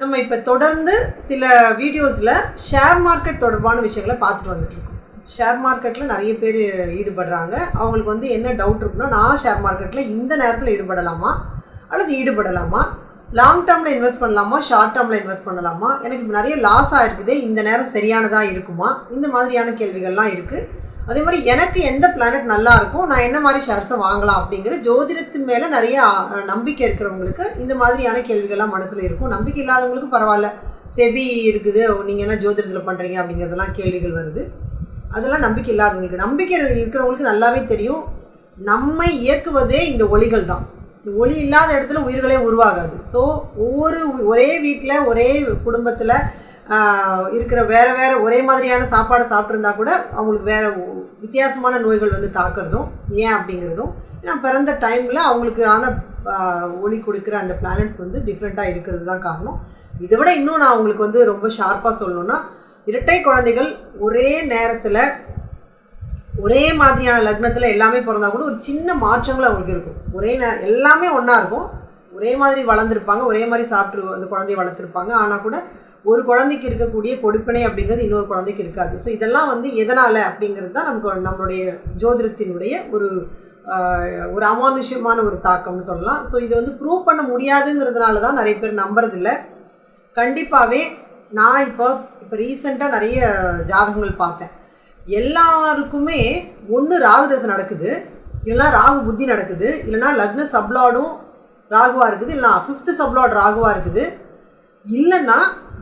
நம்ம இப்போ தொடர்ந்து சில வீடியோஸில் ஷேர் மார்க்கெட் தொடர்பான விஷயங்களை பார்த்துட்டு வந்துட்டுருக்கோம். ஷேர் மார்க்கெட்டில் நிறைய பேர் ஈடுபடுறாங்க. அவங்களுக்கு வந்து என்ன டவுட் இருக்குன்னா நான் ஷேர் மார்க்கெட்டில் இந்த நேரத்தில் ஈடுபடலாமா? அல்லது ஈடுபடலாமா? லாங் டேர்மில் இன்வெஸ்ட் பண்ணலாமா? ஷார்ட் டேர்மில் இன்வெஸ்ட் பண்ணலாமா? எனக்கு நிறைய லாஸ் ஆகிருக்குது இந்த நேரம் சரியானதாக இருக்குமா? இந்த மாதிரியான கேள்விகள்லாம் இருக்குது அதே மாதிரி எனக்கு எந்த பிளானட் நல்லா இருக்கும் நான் என்ன மாதிரி ஷேர்ஸை வாங்கலாம் அப்படிங்கிற ஜோதிடத்தின் மேலே நிறைய நம்பிக்கை இருக்கிறவங்களுக்கு இந்த மாதிரியான கேள்விகள்லாம் மனசில் இருக்கும். நம்பிக்கை இல்லாதவங்களுக்கு பரவாயில்ல. செபி இருக்குது நீங்கள் என்ன ஜோதிடத்தில் பண்ணுறீங்க அப்படிங்கிறதெல்லாம் கேள்விகள் வருது. அதெல்லாம் நம்பிக்கை இல்லாதவங்களுக்கு நம்பிக்கை இருக்கிறவங்களுக்கு நல்லாவே தெரியும். நம்மை இயக்குவதே இந்த ஒளிகள் தான். இந்த ஒளி இல்லாத இடத்துல உயிர்களே உருவாகாது. ஸோ ஒவ்வொரு ஒரே வீட்டில் ஒரே குடும்பத்தில் இருக்கிற வேற வேறு ஒரே மாதிரியான சாப்பாடு சாப்பிட்ருந்தா கூட அவங்களுக்கு வேற வித்தியாசமான நோய்கள் வந்து தாக்குறதும் ஏன் அப்படிங்கிறதும் ஏன்னா பிறந்த டைமில் அவங்களுக்கான ஆன ஒளி கொடுக்குற அந்த பிளானட்ஸ் வந்து டிஃப்ரெண்ட்டாக இருக்கிறது தான் காரணம். இதை விட இன்னும் நான் உங்களுக்கு வந்து ரொம்ப ஷார்ப்பாக சொல்லணும்னா இரட்டை குழந்தைகள் ஒரே நேரத்தில் ஒரே மாதிரியான லக்னத்தில் எல்லாமே பிறந்தா கூட ஒரு சின்ன மாற்றங்கள் அவங்களுக்கு இருக்கும். ஒரே நே எல்லாமே ஒன்றா இருக்கும். ஒரே மாதிரி வளர்ந்துருப்பாங்க ஒரே மாதிரி சாப்பிட்டு அந்த குழந்தைய வளர்த்துருப்பாங்க. ஆனால் கூட ஒரு குழந்தைக்கு இருக்கக்கூடிய கொடுப்பினை அப்படிங்கிறது இன்னொரு குழந்தைக்கு இருக்காது. ஸோ இதெல்லாம் வந்து எதனால் அப்படிங்கிறது தான் நமக்கு நம்மளுடைய ஜோதிடத்தினுடைய ஒரு ஒரு அமானுஷ்யமான ஒரு தாக்கம்னு சொல்லலாம். ஸோ இதை வந்து ப்ரூவ் பண்ண முடியாதுங்கிறதுனால தான் நிறைய பேர் நம்புறதில்ல. கண்டிப்பாகவே நான் இப்போ இப்போ ரீசெண்டாக நிறைய ஜாதகங்கள் பார்த்தேன். எல்லாருக்குமே ஒன்று ராகு தசை நடக்குது இல்லைன்னா ராகு புத்தி நடக்குது இல்லைன்னா லக்ன சப்லாடும் ராகுவாக இருக்குது இல்லைனா ஃபிஃப்த்து சப்லாட் ராகுவாக இருக்குது. இல்லைன்னா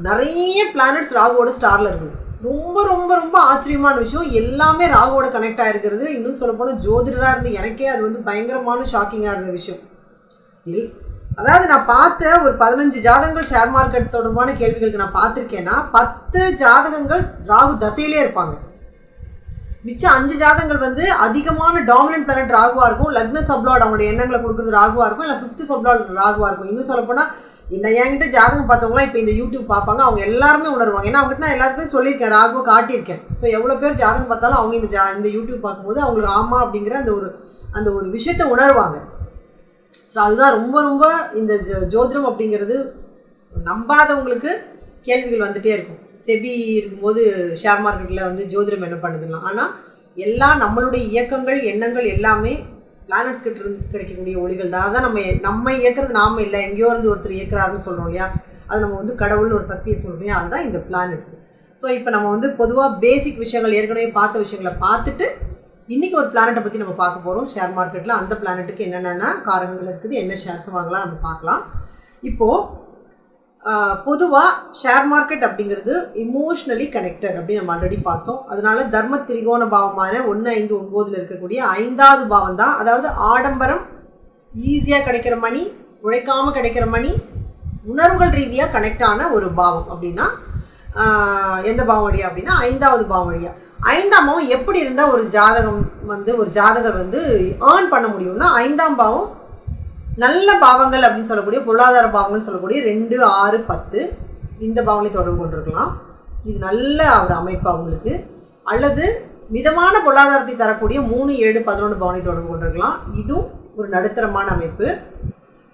நிறைய பிளானட்ஸ் ராகுவோட ஸ்டாரில் இருக்குது. ரொம்ப ரொம்ப ரொம்ப ஆச்சரியமான விஷயம். எல்லாமே ராகுவோட கனெக்ட் ஆகிருக்கிறது இன்னும் சொல்லப்போனால் ஜோதிடராக இருந்து எனக்கே அது வந்து பயங்கரமான ஷாக்கிங்காக இருந்த விஷயம். இல் அதாவது நான் பார்த்த ஒரு பதினஞ்சு ஜாதகங்கள் ஷேர் மார்க்கெட் தொடர்பான கேள்விகளுக்கு நான் பார்த்துருக்கேன்னா பத்து ஜாதகங்கள் ராகு தசையிலே இருப்பாங்க. மிச்சம் அஞ்சு ஜாதகங்கள் வந்து அதிகமான டாமினன்ட் பிளானட் ராகுவாக இருக்கும். லக்ன சப்ளாட் அவங்களுடைய எண்ணங்களை கொடுக்குறது ராகுவாக இருக்கும். இல்லை ஃபிஃப்த் சப்ளாட் ராகுவாக இருக்கும். இன்னும் சொல்லப்போனால் என்ன என்கிட்ட ஜாதகம் பார்த்தவங்களாம் இப்போ இந்த யூடியூப் பார்ப்பாங்க அவங்க எல்லாருமே உணர்வாங்க. ஏன்னா அவங்ககிட்ட நான் எல்லாத்துக்குமே சொல்லியிருக்கேன் ராகுவை காட்டியிருக்கேன். ஸோ எவ்வளோ பேர் ஜாதகம் பார்த்தாலும் அவங்க இந்த ஜா இந்த யூடியூப் பார்க்கும்போது அவங்களுக்கு ஆமா அப்படிங்கிற அந்த ஒரு அந்த ஒரு விஷயத்தை உணர்வாங்க. ஸோ அதுதான் ரொம்ப ரொம்ப இந்த ஜோ- ஜோதிடம் அப்படிங்கிறது நம்பாதவங்களுக்கு கேள்விகள் வந்துட்டே இருக்கும். செபி இருக்கும்போது ஷேர் மார்க்கெட்டில் வந்து ஜோதிடம் என்ன பண்ணுதுலாம் ஆனால் எல்லாம் நம்மளுடைய இயக்கங்கள் எண்ணங்கள் எல்லாமே பிளானட்ஸ் கிட்ட இருந்து கிடைக்கக்கூடிய ஒளிகள் தான். அதான் நம்ம நம்ம இயக்கிறது நாம இல்லை. எங்கேயோ இருந்து ஒருத்தர் இயக்கிறாருன்னு சொல்கிறோம் இல்லையா? அது நம்ம வந்து கடவுள்னு ஒரு சக்தியை சொல்கிறோம் இல்லையா? அதுதான் இந்த பிளானட்ஸ் ஸோ இப்போ நம்ம வந்து பொதுவாக பேசிக் விஷயங்கள் ஏற்கனவே பார்த்த விஷயங்களை பார்த்துட்டு இன்றைக்கி ஒரு பிளானட்டை பற்றி நம்ம பார்க்க போகிறோம் ஷேர் மார்க்கெட்டில் அந்த பிளானட்டுக்கு என்னென்ன காரகங்கள் இருக்குது. என்ன ஷேர்ஸ் வாங்கலாம் நம்ம பார்க்கலாம். இப்போது பொதுவாக ஷேர் மார்க்கெட் அப்படிங்கிறது இமோஷ்னலி கனெக்டட் அப்படின்னு நம்ம ஆல்ரெடி பார்த்தோம். அதனால தர்ம திரிகோண பாவமான ஒன்று ஐந்து ஒன்பதுல இருக்கக்கூடிய ஐந்தாவது பாவம் தான். அதாவது ஆடம்பரம் ஈஸியாக கிடைக்கிற மணி உழைக்காம கிடைக்கிற மணி உணர்வுகள் ரீதியாக கனெக்ட் ஆன ஒரு பாவம் அப்படின்னா எந்த பாவம் வழியா அப்படின்னா ஐந்தாவது பாவம் வழியா. ஐந்தாம் பாவம் எப்படி இருந்தால் ஒரு ஜாதகம் வந்து ஒரு ஜாதகர் வந்து ஏர்ன் பண்ண முடியும்னா ஐந்தாம் பாவம் நல்ல பாவங்கள் அப்படின்னு சொல்லக்கூடிய பொருளாதார பாவங்கள்னு சொல்லக்கூடிய ரெண்டு ஆறு பத்து இந்த பாவங்களை தொடர்பு கொண்டிருக்கலாம். இது நல்ல ஒரு அமைப்பு அவங்களுக்கு. அல்லது மிதமான பொருளாதாரத்தை தரக்கூடிய மூணு ஏழு பதினொன்று பாவனை தொடர்பு கொண்டிருக்கலாம். இதுவும் ஒரு நடுத்தரமான அமைப்பு.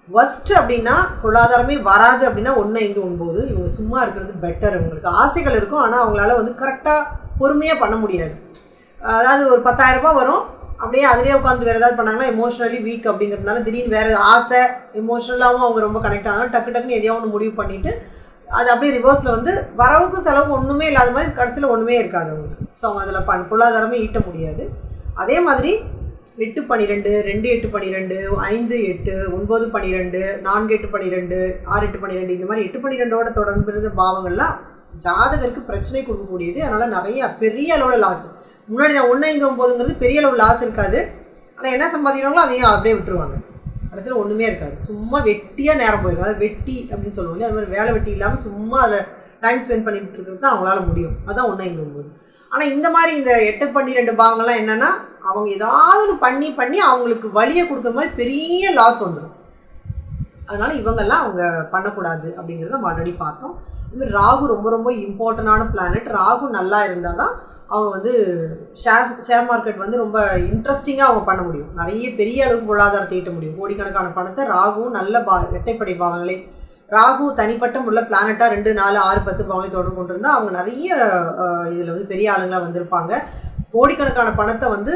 ஒஸ்ட் அப்படின்னா பொருளாதாரமே வராது அப்படின்னா ஒன்று ஐந்து ஒன்பது. இவங்க சும்மா இருக்கிறது பெட்டர் இவங்களுக்கு. ஆசைகள் இருக்கும் ஆனால் அவங்களால வந்து கரெக்டாக பொறுமையாக பண்ண முடியாது. அதாவது ஒரு 10000 ரூபாய் வரும் அப்படியே அதிலே உட்காந்து வேறு ஏதாவது பண்ணாங்கன்னா எமோஷனலி வீக் அப்படிங்கிறதுனால திடீர்னு வேறு ஆசை எமோஷனலாகவும் அவங்க ரொம்ப கனெக்ட் ஆனாலும் டக்கு டக்குன்னு எதையோ ஒன்று முடிவு பண்ணிவிட்டு அது அப்படியே ரிவர்ஸில் வந்து வரவுக்கு செலவு ஒன்றுமே இல்லாத மாதிரி கடைசியில் ஒன்றுமே இருக்காது அவங்களுக்கு. ஸோ அவங்க அதில் பண் பொருளாதாரமே ஈட்ட முடியாது. அதே மாதிரி எட்டு பன்னிரெண்டு ரெண்டு எட்டு பன்னிரெண்டு ஐந்து எட்டு ஒன்பது பன்னிரெண்டு நான்கு எட்டு பன்னிரெண்டு ஆறு எட்டு பன்னிரெண்டு இந்த மாதிரி எட்டு பன்னிரெண்டோட தொடர்பு இருந்த பாவங்கள்லாம் ஜாதகருக்கு பிரச்சனை கொடுக்கக்கூடியது. அதனால் நிறைய பெரிய அளவில் லாஸ் முன்னாடி நான் ஒன்று ஐந்து ஒம்போதுங்கிறது பெரிய அளவு லாஸ் இருக்காது. ஆனால் என்ன சம்பாதிக்கிறாங்களோ அதையும் அப்படியே விட்டுருவாங்க. கடைசியில் ஒன்றுமே இருக்காது. சும்மா வெட்டியாக நேரம் போயிடும். அதாவது வெட்டி அப்படின்னு சொல்லுவோம் இல்லையா? அது மாதிரி வேலை வெட்டி இல்லாமல் சும்மா அதில் டைம் ஸ்பெண்ட் பண்ணிட்டு இருக்கிறது தான் அவங்களால முடியும். அதான் ஒன்றா ஐந்து ஒம்போது ஆனால் இந்த மாதிரி இந்த எட்டு பன்னிரெண்டு பாவங்கள்லாம் என்னென்னா அவங்க ஏதாவது பண்ணி பண்ணி அவங்களுக்கு வழியை கொடுக்குற மாதிரி பெரிய லாஸ் வந்துடும் அதனால் இவங்கெல்லாம் அவங்க பண்ணக்கூடாது அப்படிங்கிறத நம்ம ஆல்ரெடி பார்த்தோம் இதுமாதிரி ராகு ரொம்ப ரொம்ப இம்பார்ட்டண்டான பிளானட் ராகு நல்லா இருந்தால் தான் அவங்க வந்து ஷேர் ஷேர் மார்க்கெட் வந்து ரொம்ப இன்ட்ரெஸ்டிங்காக அவங்க பண்ண முடியும். நிறைய பெரிய அளவுக்கு பொருளாதாரத்தை ஈட்ட முடியும். கோடிக்கணக்கான பணத்தை ராகுவும் நல்ல பா இரட்டைப்படை பாவங்களே ராகு தனிப்பட்ட முறையில் பிளானட்டாக ரெண்டு நாலு ஆறு பத்து பாவங்களை தொடர்பு கொண்டிருந்தால் அவங்க நிறைய இதில் வந்து பெரிய ஆளுங்களாக வந்திருப்பாங்க. கோடிக்கணக்கான பணத்தை வந்து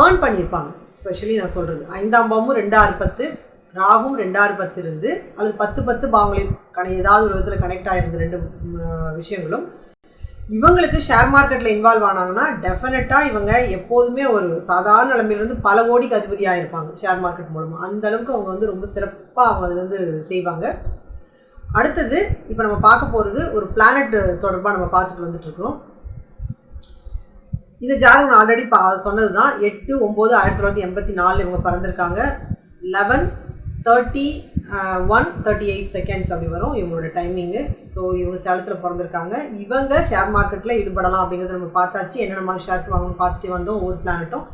ஏர்ன் பண்ணியிருப்பாங்க. ஸ்பெஷலி நான் சொல்கிறது ஐந்தாம் பாவமும் ரெண்டாறு பத்து ராகும் ரெண்டாறு பத்து இருந்து அல்லது பத்து பத்து பாவங்களையும் கனெ ஏதாவது ஒரு விதத்தில் கனெக்ட் ஆகிருந்து ரெண்டு விஷயங்களும் இவங்களுக்கு ஷேர் மார்க்கெட்டில் இன்வால்வ் ஆனாங்கன்னா டெஃபினட்டாக இவங்க எப்போதுமே ஒரு சாதாரண நிலைமையிலேருந்து பல கோடிக்கு அதிபதியாக இருப்பாங்க ஷேர் மார்க்கெட் மூலமாக அந்த அளவுக்கு அவங்க வந்து ரொம்ப சிறப்பாக அவங்க அதுலேருந்து வந்து செய்வாங்க. அடுத்தது இப்போ நம்ம பார்க்க போகிறது ஒரு பிளானட் தொடர்பாக நம்ம பார்த்துட்டு வந்துட்டுருக்கோம் இந்த ஜாதகம் நான் ஆல்ரெடி பா சொன்னது தான் எட்டு ஒம்பது ஆயிரத்தி தொள்ளாயிரத்தி எண்பத்தி நாலு இவங்க பிறந்திருக்காங்க. Eleven thirty one thirty eight seconds அப்படி வரும் இவங்களோட டைமிங்கு ஸோ இவங்க சேலத்தில் பிறந்திருக்காங்க. இவங்க ஷேர் மார்க்கெட்டில் ஈடுபடலாம் அப்படிங்கிறத நம்ம பார்த்தாச்சு. என்னென்ன மாதிரி ஷேர்ஸ் வாங்கணும் பார்த்துட்டு வந்தோம் ஒவ்வொரு பிளானட்டும்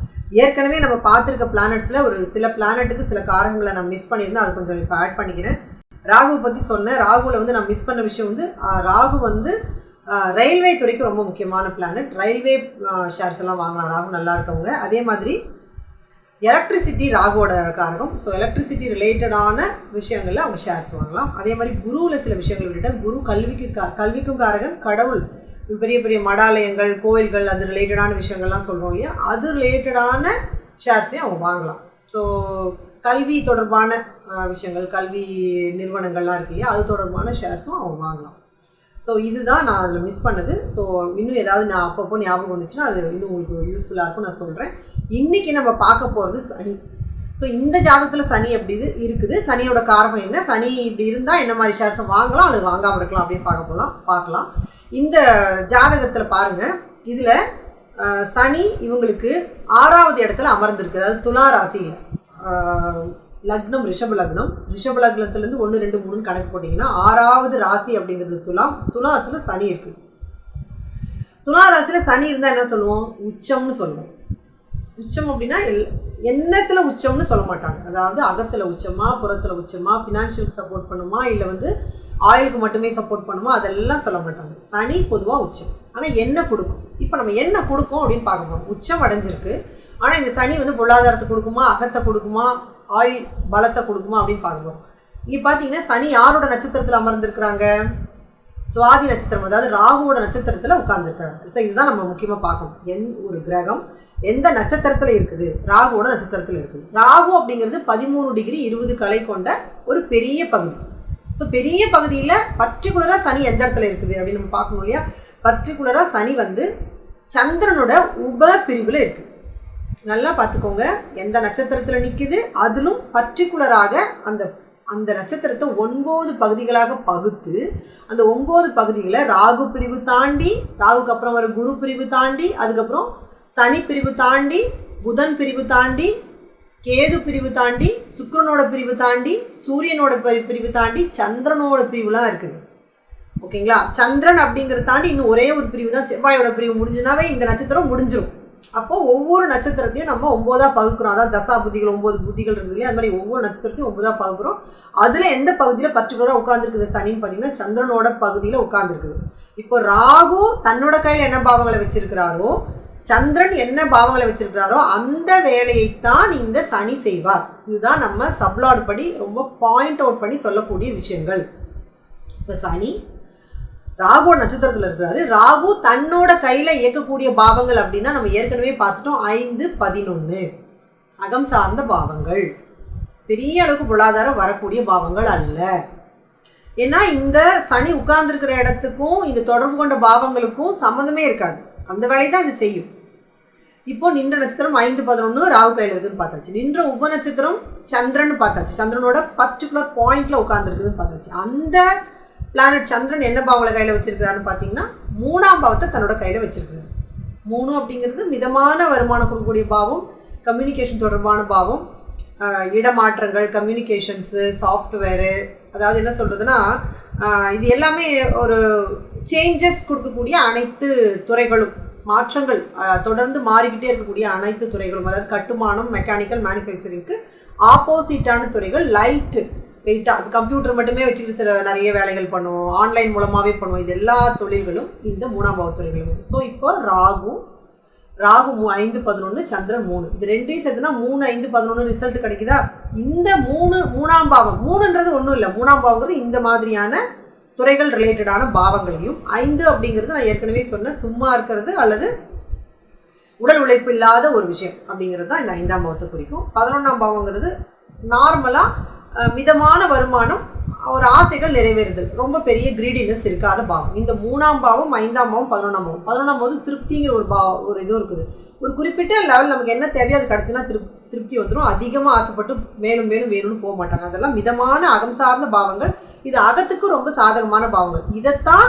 ஏற்கனவே நம்ம பார்த்துருக்க பிளானட்ஸில் ஒரு சில பிளானட்டுக்கு சில காரணங்களை நான் மிஸ் பண்ணியிருந்தேன். அது கொஞ்சம் இப்போ ஆட் பண்ணிக்கிறேன். ராகுவை பற்றி சொன்னேன். ராகுவில் வந்து நான் மிஸ் பண்ண விஷயம் வந்து ராகு வந்து ரயில்வே துறைக்கு ரொம்ப முக்கியமான பிளானட் ரயில்வே ஷேர்ஸ் எல்லாம் வாங்கலாம். ராகு நல்லா இருக்கவங்க. அதே மாதிரி எலக்ட்ரிசிட்டி ராகுவோட காரகம். ஸோ எலக்ட்ரிசிட்டி ரிலேட்டடான விஷயங்களில் அவங்க ஷேர்ஸ் வாங்கலாம். அதே மாதிரி குருவில் சில விஷயங்கள் ரிலேட்டட் குரு கல்விக்கு கா கல்விக்கும் காரகன் கடவுள். பெரிய பெரிய மடாலயங்கள் கோயில்கள் அது ரிலேட்டடான விஷயங்கள்லாம் சொல்கிறோம் இல்லையா? அது ரிலேட்டடான ஷேர்ஸையும் அவங்க வாங்கலாம். ஸோ கல்வி தொடர்பான விஷயங்கள் கல்வி நிறுவனங்கள்லாம் இருக்கு இல்லையா? அது தொடர்பான ஷேர்ஸும் அவங்க வாங்கலாம். ஸோ இதுதான் நான் அதில் மிஸ் பண்ணது. ஸோ இன்னும் ஏதாவது நான் அப்பப்போ ஞாபகம் வந்துச்சுன்னா அது இன்னும் உங்களுக்கு யூஸ்ஃபுல்லாக இருக்கும். நான் சொல்கிறேன் இன்றைக்கி நம்ம பார்க்க போகிறது சனி. ஸோ இந்த ஜாதகத்தில் சனி எப்படி இது இருக்குது? சனியோட காரணம் என்ன? சனி இப்படி இருந்தால் என்ன மாதிரி ஷேர்ஸை வாங்கலாம்? அல்லது வாங்காமல் இருக்கலாம் அப்படின்னு பார்க்க போகலாம் பார்க்கலாம். இந்த ஜாதகத்தில் பாருங்கள் இதில் சனி இவங்களுக்கு ஆறாவது இடத்துல அமர்ந்திருக்கு. அதாவது துலா ராசியில். லக்னம் ரிஷப லக்னம். ரிஷப லக்னத்துலேருந்து ஒன்று ரெண்டு மூணுன்னு கணக்கு போட்டிங்கன்னா ஆறாவது ராசி அப்படிங்கிறது துலாம் துலாத்தில் சனி இருக்கு. துலா ராசியில் சனி இருந்தால் என்ன சொல்லுவோம்? உச்சம்னு சொல்லுவோம். உச்சம் அப்படின்னா எல் எண்ணத்தில் உச்சம்னு சொல்ல மாட்டாங்க. அதாவது அகத்தில் உச்சமா புறத்தில் உச்சமா ஃபினான்ஷியலுக்கு சப்போர்ட் பண்ணுமா இல்லை வந்து ஆயிலுக்கு மட்டுமே சப்போர்ட் பண்ணுமா அதெல்லாம் சொல்ல மாட்டாங்க. சனி பொதுவாக உச்சம். ஆனால் என்ன கொடுக்கும்? இப்போ நம்ம என்ன கொடுக்கும் அப்படின்னு பார்க்க போறோம். உச்சம் அடைஞ்சிருக்கு. ஆனால் இந்த சனி வந்து பொருளாதாரத்தை கொடுக்குமா அகத்தை கொடுக்குமா ஆயுள் பலத்தை கொடுக்குமா அப்படின்னு பார்க்குறோம் இங்கே பார்த்தீங்கன்னா சனி யாரோட நட்சத்திரத்தில் அமர்ந்திருக்கிறாங்க? சுவாதி நட்சத்திரம் அதாவது ராகுவோட நட்சத்திரத்தில் உட்கார்ந்துருக்கிறாங்க. ஸோ இதுதான் நம்ம முக்கியமாக பார்க்கணும். எந் ஒரு கிரகம் எந்த நட்சத்திரத்தில் இருக்குது? ராகுவோட நட்சத்திரத்தில் இருக்குது. ராகு அப்படிங்கிறது பதிமூணு டிகிரி இருபது கலை கொண்ட ஒரு பெரிய பகுதி. ஸோ பெரிய பகுதியில் பர்டிகுலராக சனி எந்த இடத்துல இருக்குது அப்படின்னு நம்ம பார்க்கணும் இல்லையா? பர்டிகுலராக சனி வந்து சந்திரனோட உப பிரிவில் இருக்குது நல்லா பார்த்துக்கோங்க. எந்த நட்சத்திரத்தில் நிற்குது அதிலும் பர்டிகுலராக அந்த அந்த நட்சத்திரத்தை ஒன்பது பகுதிகளாக பகுத்து அந்த ஒன்பது பகுதிகளை ராகு பிரிவு தாண்டி ராகுக்கு அப்புறம் வர குரு பிரிவு தாண்டி அதுக்கப்புறம் சனி பிரிவு தாண்டி புதன் பிரிவு தாண்டி கேது பிரிவு தாண்டி சுக்கரனோட பிரிவு தாண்டி சூரியனோட பிரி பிரிவு தாண்டி சந்திரனோட பிரிவுலாம் இருக்குது. ஓகேங்களா? சந்திரன் அப்படிங்கிறத தாண்டி இன்னும் ஒரே ஒரு பிரிவு தான் செவ்வாயோட பிரிவு முடிஞ்சுனாவே இந்த நட்சத்திரம் முடிஞ்சிடும் அப்போ ஒவ்வொரு நட்சத்திரத்தையும் நம்ம ஒன்பதா பகுக்கிறோம். அதாவது தசா புத்திகள் ஒன்பது புத்திகள் இருக்குது இல்லையா? அது மாதிரி ஒவ்வொரு நட்சத்திரத்தையும் ஒன்பதா பகுக்கிறோம். அதுல எந்த பகுதியில பர்டிகுலராக உட்காந்துருக்குது சனின்னு பார்த்தீங்கன்னா சந்திரனோட பகுதியில உட்காந்துருக்குது இப்போ ராகு தன்னோட கையில் என்ன பாவங்களை வச்சிருக்கிறாரோ சந்திரன் என்ன பாவங்களை வச்சிருக்கிறாரோ அந்த வேலையைத்தான் இந்த சனி செய்வார். இதுதான் நம்ம சப்லாட் படி ரொம்ப பாயிண்ட் அவுட் பண்ணி சொல்லக்கூடிய விஷயங்கள். இப்போ சனி ராகு நட்சத்திரத்தில் இருக்கிறாரு. ராகு தன்னோட கையில் இயக்கக்கூடிய பாவங்கள் அப்படின்னா நம்ம ஏற்கனவே பார்த்துட்டோம். ஐந்து பதினொன்று அகம் சார்ந்த பாவங்கள். பெரிய அளவுக்கு பொருளாதாரம் வரக்கூடிய பாவங்கள் அல்ல. ஏன்னா இந்த சனி உட்கார்ந்துருக்கிற இடத்துக்கும் இந்த தொடர்பு கொண்ட பாவங்களுக்கும் சம்மந்தமே இருக்காது. அந்த வேலையை தான் இது செய்யும். இப்போ நின்ற நட்சத்திரம் ஐந்து பதினொன்று ராகு கையில் இருக்குதுன்னு பார்த்தாச்சு. நின்ற உப நட்சத்திரம் சந்திரன் பார்த்தாச்சு. சந்திரனோட பர்டிகுலர் பாயிண்ட்ல உட்காந்துருக்குதுன்னு பார்த்தாச்சு. அந்த பிளானட் சந்திரன் என்ன பாவங்களை கையில் வச்சிருக்கிறாருன்னு பார்த்தீங்கன்னா மூணாம் பாவத்தை தன்னோட கையில் வச்சிருக்கிறார். மூணு அப்படிங்கிறது மிதமான வருமானம் கொடுக்கக்கூடிய பாவம் கம்யூனிகேஷன் தொடர்பான பாவம் இடமாற்றங்கள் கம்யூனிகேஷன்ஸு சாஃப்ட்வேரு அதாவது என்ன சொல்கிறதுனா இது எல்லாமே ஒரு சேஞ்சஸ் கொடுக்கக்கூடிய அனைத்து துறைகளும் மாற்றங்கள் தொடர்ந்து மாறிக்கிட்டே இருக்கக்கூடிய அனைத்து துறைகளும் அதாவது கட்டுமானம் மெக்கானிக்கல் மேனுஃபேக்சரிங்க்கு ஆப்போசிட்டான துறைகள் லைட்டு வெயிட்டாக கம்ப்யூட்டர் மட்டுமே வச்சுக்கிட்டு சில நிறைய வேலைகள் பண்ணுவோம். ஆன்லைன் மூலமாகவே பண்ணுவோம். இது எல்லா தொழில்களும் இந்த மூணாம் பாவ தொழில்களும் ஸோ இப்போ ராகு ராகு மூ ஐந்து பதினொன்று சந்திரன் மூணு. இது ரெண்டையும் சேர்த்துனா மூணு ஐந்து பதினொன்று ரிசல்ட் கிடைக்குதா? இந்த மூணு மூணாம் பாவம். மூணுன்றது ஒன்றும் இல்லை. மூணாம் பாவங்கிறது இந்த மாதிரியான துறைகள் ரிலேட்டடான பாவங்களையும் ஐந்து அப்படிங்கிறது நான் ஏற்கனவே சொன்னேன் சும்மா இருக்கிறது அல்லது உடல் உழைப்பு இல்லாத ஒரு விஷயம் அப்படிங்கிறது தான் இந்த ஐந்தாம் பாவத்தை குறிக்கும். பதினொன்றாம் பாவங்கிறது நார்மலாக மிதமான வருமானம் ஒரு ஆசைகள் நிறைவேறுதல் ரொம்ப பெரிய கிரீடினஸ் இருக்காத பாவம். இந்த மூணாம் பாவம் ஐந்தாம் பாவம் பதினொன்றாம் பாவம். பதினொன்றாம் போது திருப்திங்கிற ஒரு பா ஒரு இதுவும் இருக்குது. ஒரு குறிப்பிட்ட லெவல் நமக்கு என்ன தேவையோ அது கிடச்சுன்னா திருப் திருப்தி வந்துடும் அதிகமாக ஆசைப்பட்டு மேலும் மேலும் வேணும்னு போக மாட்டாங்க. அதெல்லாம் மிதமான அகம் சார்ந்த பாவங்கள். இது அகத்துக்கு ரொம்ப சாதகமான பாவங்கள். இதைத்தான்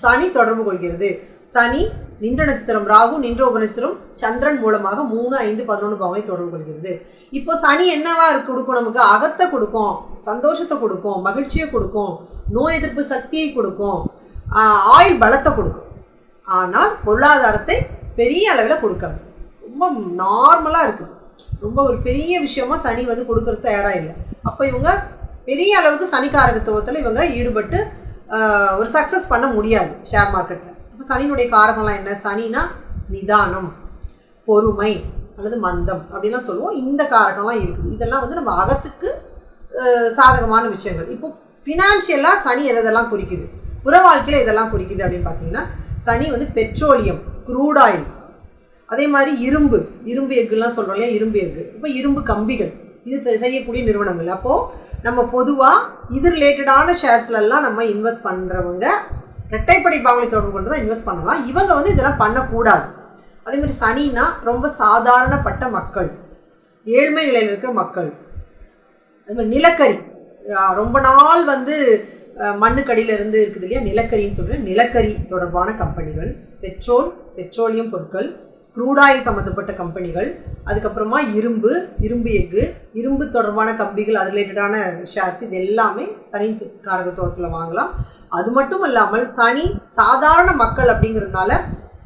சனி தொடர்பு கொள்கிறது. சனி நின்ற நட்சத்திரம் ராகு நின்ற உபநட்சத்திரம் சந்திரன் மூலமாக மூணு ஐந்து பதினொன்று பாவனை தொடர்பு கொள்கிறது. இப்போ சனி என்னவா கொடுக்கும்? நமக்கு அகத்தை கொடுக்கும் சந்தோஷத்தை கொடுக்கும் மகிழ்ச்சியை கொடுக்கும் நோய் எதிர்ப்பு சக்தியை கொடுக்கும் ஆயுள் பலத்தை கொடுக்கும். ஆனால் பொருளாதாரத்தை பெரிய அளவில் கொடுக்காது. ரொம்ப நார்மலாக இருக்குது. ரொம்ப ஒரு பெரிய விஷயமா சனி வந்து கொடுக்கறது தயாராக இல்லை. அப்போ இவங்க பெரிய அளவுக்கு சனிக்காரகத்துவத்தில் இவங்க ஈடுபட்டு ஒரு சக்ஸஸ் பண்ண முடியாது ஷேர் மார்க்கெட்டில் சனியினுடைய காரகம்லாம் என்ன? சனினா நிதானம் பொறுமை அல்லது மந்தம் அப்படின்லாம் சொல்லுவோம். இந்த காரகம்லாம் இருக்குது. இதெல்லாம் வந்து நம்ம அகத்துக்கு சாதகமான விஷயங்கள். இப்போ ஃபினான்ஷியலாக சனி எதை எதெல்லாம் குறிக்குது? புற வாழ்க்கையில் இதெல்லாம் குறிக்குது அப்படின்னு பார்த்தீங்கன்னா சனி வந்து பெட்ரோலியம் க்ரூட் ஆயில் அதே மாதிரி இரும்பு. இரும்பு எக்குலாம் சொல்கிறோம் இல்லையா? இரும்பு எக்கு இப்போ இரும்பு கம்பிகள். இது செ- செய்யக்கூடிய நிறுவனங்கள். அப்போது நம்ம பொதுவாக இது ரிலேட்டடான ஷேர்ஸ்லலாம் நம்ம இன்வெஸ்ட் பண்ணுறவங்க ரெட்டைப்படை பாவனை தொடர்பு கொண்டு தான் இன்வெஸ்ட் பண்ணலாம். இவங்க வந்து இதெல்லாம் பண்ணக்கூடாது. அதே மாதிரி சனினா ரொம்ப சாதாரணப்பட்ட மக்கள். ஏழ்மை நிலையில் இருக்கிற மக்கள். அது மாதிரி நிலக்கரி. ரொம்ப நாள் வந்து மண்ணுக்கடியில் இருந்து இருக்குது இல்லையா? நிலக்கரின்னு சொல்கிறேன் நிலக்கரி தொடர்பான கம்பெனிகள். பெட்ரோல் பெட்ரோலியம் பொருட்கள் க்ரூட் ஆயில் சம்மந்தப்பட்ட கம்பெனிகள் அதுக்கப்புறமா இரும்பு இரும்பு எஃகு இரும்பு தொடர்பான கம்பிகள் அது ரிலேட்டடான ஷேர்ஸ் இது எல்லாமே சனி காரகத்துவத்தில் வாங்கலாம். அது மட்டும் இல்லாமல் சனி சாதாரண மக்கள் அப்படிங்கிறதுனால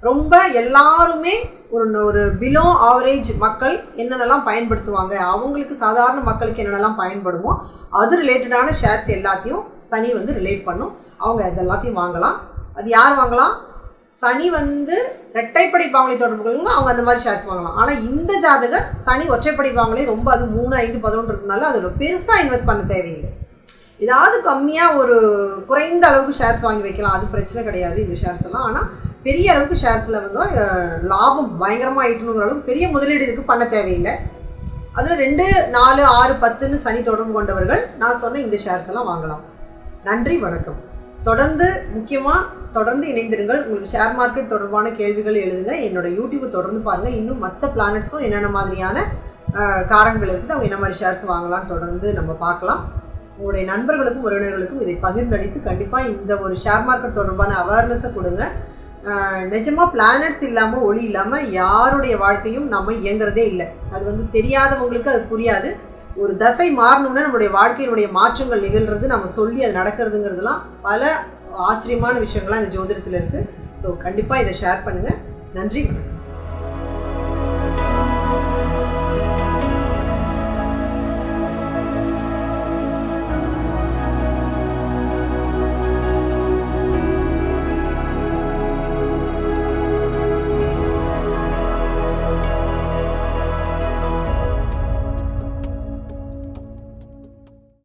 ரொம்ப எல்லாருமே ஒரு ஒரு பிலோ ஆவரேஜ் மக்கள் என்னென்னலாம் பயன்படுத்துவாங்க அவங்களுக்கு சாதாரண மக்களுக்கு என்னென்னலாம் பயன்படுமோ அது ரிலேட்டடான ஷேர்ஸ் எல்லாத்தையும் சனி வந்து ரிலேட் பண்ணும். அவங்க அது எல்லாத்தையும் வாங்கலாம். அது யார் வாங்கலாம்? சனி வந்து ரெட்டைப்படை பாவங்களை தொடர்புகளும் அவங்க அந்த மாதிரி ஷேர்ஸ் வாங்கலாம். ஆனால் இந்த ஜாதகர் சனி ஒற்றைப்படை பாவங்களே ரொம்ப அது மூணு ஐந்து பதினொன்று இருக்கனால அதில் பெருசாக இன்வெஸ்ட் பண்ண தேவையில்லை. ஏதாவது கம்மியாக ஒரு குறைந்த அளவுக்கு ஷேர்ஸ் வாங்கி வைக்கலாம். அது பிரச்சனை கிடையாது இந்த ஷேர்ஸ் எல்லாம். ஆனால் பெரிய அளவுக்கு ஷேர்ஸில் வந்து லாபம் பயங்கரமாக ஈட்டணுங்கிற அளவுக்கு பெரிய முதலீடு இதுக்கு பண்ண தேவையில்லை. அதில் ரெண்டு நாலு ஆறு பத்துன்னு சனி தொடர்பு கொண்டவர்கள் நான் சொன்ன இந்த ஷேர்ஸ் எல்லாம் வாங்கலாம். நன்றி வணக்கம். தொடர்ந்து முக்கியமாக தொடர்ந்து இணைந்திருங்கள். உங்களுக்கு ஷேர் மார்க்கெட் தொடர்பான கேள்விகள் எழுதுங்க. என்னோட யூடியூப் தொடர்ந்து பாருங்கள் இன்னும் மற்ற பிளானட்ஸும் என்னென்ன மாதிரியான அஹ், காரங்கள் இருக்குது அவங்க என்ன மாதிரி ஷேர்ஸ் வாங்கலாம்னு தொடர்ந்து நம்ம பார்க்கலாம். உங்களுடைய நண்பர்களுக்கும் உறவினர்களுக்கும் இதை பகிர்ந்தளித்து கண்டிப்பாக இந்த ஒரு ஷேர் மார்க்கெட் தொடர்பான அவேர்னஸை கொடுங்க. நிஜமாக பிளானட்ஸ் இல்லாமல் ஒளி இல்லாமல் யாருடைய வாழ்க்கையும் நம்ம இயங்குறதே இல்லை. அது வந்து தெரியாதவங்களுக்கு அது புரியாது. ஒரு தசை மாறணும்னா நம்மளுடைய வாழ்க்கையினுடைய மாற்றங்கள் நிகழ்றது நம்ம சொல்லி அது நடக்கிறதுங்கிறதுலாம் பல ஆச்சரியமான விஷயங்கள்லாம் இந்த ஜோதிடத்தில் இருக்குது ஸோ கண்டிப்பாக இதை ஷேர் பண்ணுங்கள் நன்றி வணக்கம்.